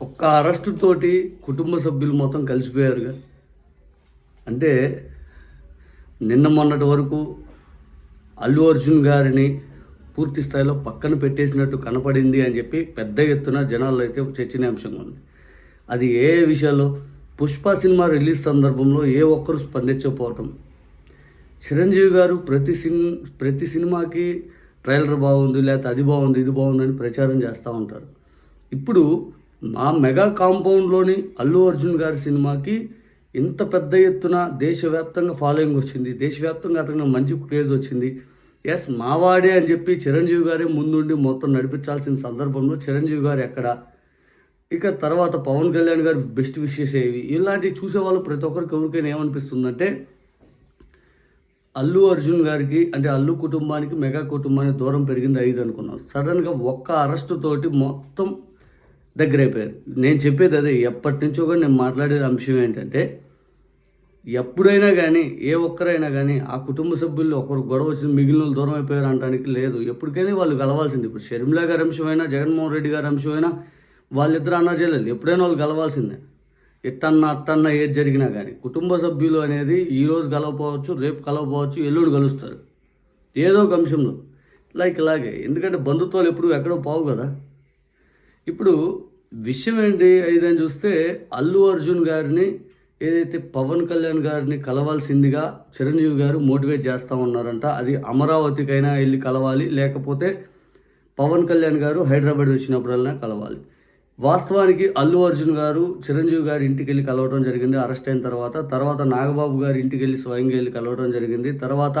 ఒక్క అరెస్టు తోటి కుటుంబ సభ్యులు మొత్తం కలిసిపోయారుగా అంటే నిన్న మొన్నటి వరకు అల్లు అర్జున్ గారిని పూర్తి స్థాయిలో పక్కన పెట్టేసినట్టు కనపడింది అని చెప్పి పెద్ద ఎత్తున జనాల్లో అయితే చర్చనీయాంశంగా ఉంది. అది ఏ విషయాల్లో? పుష్ప సినిమా రిలీజ్ సందర్భంలో ఏ ఒక్కరు స్పందించకపోవటం. చిరంజీవి గారు ప్రతి సిన్ ప్రతి సినిమాకి ట్రైలర్ బాగుంది లేకపోతే అది బాగుంది ఇది బాగుంది అని ప్రచారం చేస్తూ ఉంటారు. ఇప్పుడు మా మెగా కాంపౌండ్లోని అల్లు అర్జున్ గారి సినిమాకి ఇంత పెద్ద ఎత్తున దేశవ్యాప్తంగా ఫాలోయింగ్ వచ్చింది. దేశవ్యాప్తంగా అతనికి మంచి క్రేజ్ వచ్చింది. ఎస్ మావాడే అని చెప్పి చిరంజీవి గారే ముందుండి మొత్తం నడిపించాల్సిన సందర్భంలో చిరంజీవి గారు ఎక్కడ? ఇక తర్వాత పవన్ కళ్యాణ్ గారు బెస్ట్ విషెస్ ఏవి? ఇలాంటివి చూసేవాళ్ళు ప్రతి ఒక్కరికి ఎవరికైనా ఏమనిపిస్తుందంటే అల్లు అర్జున్ గారికి అంటే అల్లు కుటుంబానికి మెగా కుటుంబానికి దూరం పెరిగింది ఐదు అనుకున్నాం. సడన్గా ఒక్క అరెస్టుతోటి మొత్తం దగ్గర అయిపోయారు. నేను చెప్పేది అదే ఎప్పటి నుంచో కూడా నేను మాట్లాడే అంశం ఏంటంటే ఎప్పుడైనా కానీ ఏ ఒక్కరైనా కానీ ఆ కుటుంబ సభ్యులు ఒకరు గొడవ వచ్చిన మిగిలిన దూరం అయిపోయారు అనడానికి లేదు. ఎప్పటికైనా వాళ్ళు కలవాల్సింది. ఇప్పుడు షర్మిల గారి అంశమైనా జగన్మోహన్ రెడ్డి గారి అంశమైనా వాళ్ళిద్దరు అన్నా చేయలేదు ఎప్పుడైనా వాళ్ళు కలవాల్సిందే. ఎట్టన్నా అట్టన్నా ఏది జరిగినా కానీ కుటుంబ సభ్యులు అనేది ఈ రోజు కలవపోవచ్చు రేపు కలవపోవచ్చు ఎల్లుండి కలుస్తారు. ఏదో ఒక అంశంలో. లైక్ ఇలాగే. ఎందుకంటే బంధుత్వాలు ఎప్పుడు ఎక్కడో పోవు కదా. ఇప్పుడు విషయం ఏంటి ఇదని చూస్తే అల్లు అర్జున్ గారిని ఏదైతే పవన్ కళ్యాణ్ గారిని కలవాల్సిందిగా చిరంజీవి గారు మోటివేట్ చేస్తూ ఉన్నారంట అది అమరావతికైనా వెళ్ళి కలవాలి లేకపోతే పవన్ కళ్యాణ్ గారు హైదరాబాద్ వచ్చినప్పుడల్లా కలవాలి. వాస్తవానికి అల్లు అర్జున్ గారు చిరంజీవి గారి ఇంటికి వెళ్ళి కలవడం జరిగింది అరెస్ట్ అయిన తర్వాత తర్వాత నాగబాబు గారి ఇంటికి వెళ్ళి స్వయంగా వెళ్ళి కలవడం జరిగింది తర్వాత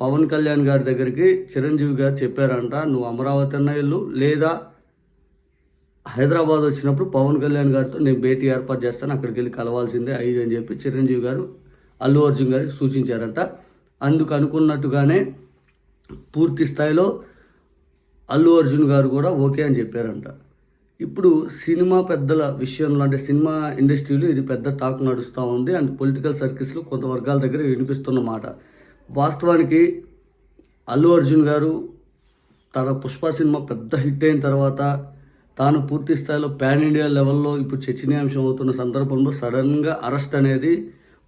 పవన్ కళ్యాణ్ గారి దగ్గరికి చిరంజీవి గారు చెప్పారంట నువ్వు అమరావతి అన్న వెళ్ళు లేదా హైదరాబాద్ వచ్చినప్పుడు పవన్ కళ్యాణ్ గారితో నేను భేటీ ఏర్పాటు చేస్తాను అక్కడికి వెళ్ళి కలవాల్సిందే ఐదు అని చెప్పి చిరంజీవి గారు అల్లు అర్జున్ గారు సూచించారంట. అందుకు అనుకున్నట్టుగానే పూర్తి స్థాయిలో అల్లు అర్జున్ గారు కూడా ఓకే అని చెప్పారంట. ఇప్పుడు సినిమా పెద్దల విషయంలో అంటే సినిమా ఇండస్ట్రీలో ఇది పెద్ద టాక్ నడుస్తూ ఉంది. అండ్ పొలిటికల్ సర్కిల్స్లో కొంత వర్గాల దగ్గర వినిపిస్తున్న మాట. వాస్తవానికి అల్లు అర్జున్ గారు తన పుష్ప సినిమా పెద్ద హిట్ అయిన తర్వాత తాను పూర్తి స్థాయిలో పాన్ ఇండియా లెవెల్లో ఇప్పుడు చర్చనీయాంశం అవుతున్న సందర్భంలో సడన్గా అరెస్ట్ అనేది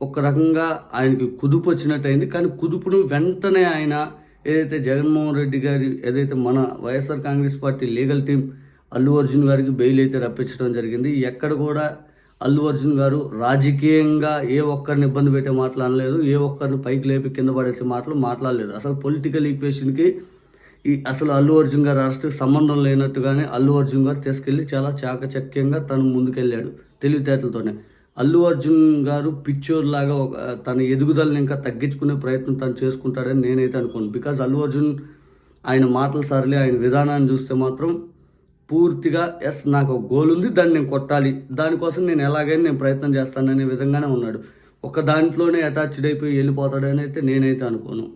ఒక రకంగా ఆయనకి కుదుపు వచ్చినట్టయింది. కానీ కుదుపును వెంటనే ఆయన ఏదైతే జగన్మోహన్ రెడ్డి గారి ఏదైతే మన YSR Congress party legal team Allu Arjun గారికి బెయిల్ అయితే రప్పించడం జరిగింది. ఎక్కడ కూడా అల్లు అర్జున్ గారు రాజకీయంగా ఏ ఒక్కరిని ఇబ్బంది పెట్టే మాటలు అనలేదు. ఏ ఒక్కరిని పైకి లేపి కింద పడేసే మాటలు మాట్లాడలేదు. అసలు పొలిటికల్ ఈక్వేషన్కి ఈ అసలు అల్లు అర్జున్ గారు అరెస్ట్కి సంబంధం లేనట్టుగానే అల్లు అర్జున్ గారు తీసుకెళ్ళి చాలా చాకచక్యంగా తను ముందుకెళ్ళాడు తెలివితేటలతోనే. అల్లు అర్జున్ గారు పిక్చర్ లాగా ఒక తన ఎదుగుదలని ఇంకా తగ్గించుకునే ప్రయత్నం తను చేసుకుంటాడని నేనైతే అనుకోను. బికాజ్ అల్లు అర్జున్ ఆయన మాటలు సరళి ఆయన విధానాన్ని చూస్తే మాత్రం పూర్తిగా ఎస్ నాకు ఒక గోల్ ఉంది దాన్ని నేను కొట్టాలి దానికోసం నేను ఎలాగైనా నేను ప్రయత్నం చేస్తాననే విధంగానే ఉన్నాడు. ఒక దాంట్లోనే అటాచ్డ్ అయిపోయి వెళ్ళిపోతాడని అయితే నేనైతే అనుకోను.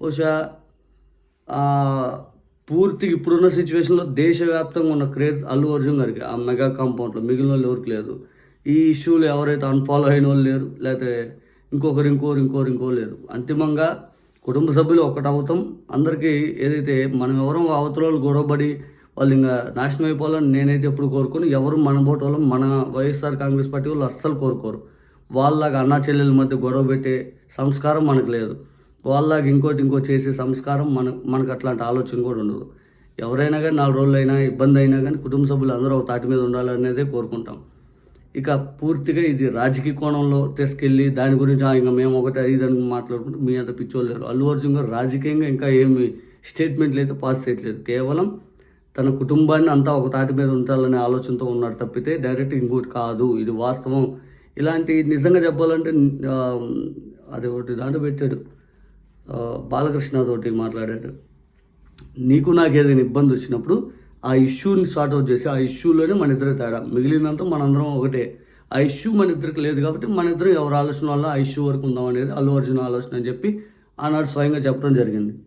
బహుశా పూర్తిగా ఇప్పుడున్న సిచ్యువేషన్లో దేశవ్యాప్తంగా ఉన్న క్రేజ్ అల్లు అర్జున్ గారికి ఆ మెగా కాంపౌండ్లో మిగిలిన వాళ్ళు ఎవరికి లేదు. ఈ ఇష్యూలు ఎవరైతే అన్ఫాలో అయిన వాళ్ళు లేరు లేకపోతే ఇంకొకరు ఇంకోరు ఇంకోరు ఇంకో లేరు. అంతిమంగా కుటుంబ సభ్యులు ఒకటి అవుతాం. అందరికీ ఏదైతే మనం ఎవరో అవతల వాళ్ళు గొడవపడి వాళ్ళు ఇంకా నాశనం అయిపోవాలని నేనైతే ఎప్పుడు కోరుకోను. ఎవరు మన బోటు వాళ్ళు మన వైఎస్ఆర్ కాంగ్రెస్ పార్టీ వాళ్ళు అస్సలు కోరుకోరు. వాళ్ళలాగా అన్నా చెల్లెల మధ్య గొడవ పెట్టే సంస్కారం మనకు లేదు. వాళ్ళకి ఇంకోటి ఇంకో చేసే సంస్కారం మన మనకు అట్లాంటి ఆలోచన కూడా ఉండదు. ఎవరైనా కానీ నాలుగు రోజులు అయినా ఇబ్బంది అయినా కానీ కుటుంబ సభ్యులు అందరూ ఒక తాటి మీద ఉండాలనేదే కోరుకుంటాం. ఇక పూర్తిగా ఇది రాజకీయ కోణంలో తీసుకెళ్ళి దాని గురించి "ఆ, ఇంకా మేము ఒకటి ఐదు అని మాట్లాడుకుంటూ మీ అంత పిచ్చోళ్ళు లేరు. అల్లు అర్జున్ గారు రాజకీయంగా ఇంకా ఏమి స్టేట్మెంట్లు అయితే పాస్ చేయట్లేదు. కేవలం తన కుటుంబాన్ని అంతా ఒక తాటి మీద ఉండాలనే ఆలోచనతో ఉన్నాడు తప్పితే డైరెక్ట్ ఇంకోటి కాదు. ఇది వాస్తవం. ఇలాంటి నిజంగా చెప్పాలంటే అది ఒకటి దాంట్లో పెట్టాడు? బాలకృష్ణతోటి మాట్లాడాడు. నీకు నాకు ఏదైనా ఇబ్బంది వచ్చినప్పుడు ఆ ఇష్యూని సార్ట్ అవుట్ చేసి ఆ ఇష్యూలోనే మన ఇద్దరు తేడా. మిగిలినంత మనందరం ఒకటే. ఆ ఇష్యూ మన ఇద్దరికి లేదు కాబట్టి మన ఇద్దరం ఎవరి ఆలోచన వల్ల ఆ ఇష్యూ వరకు ఉందాం అనేది అల్లు అర్జున్ ఆలోచన అని చెప్పి ఆనాడు స్వయంగా చెప్పడం జరిగింది.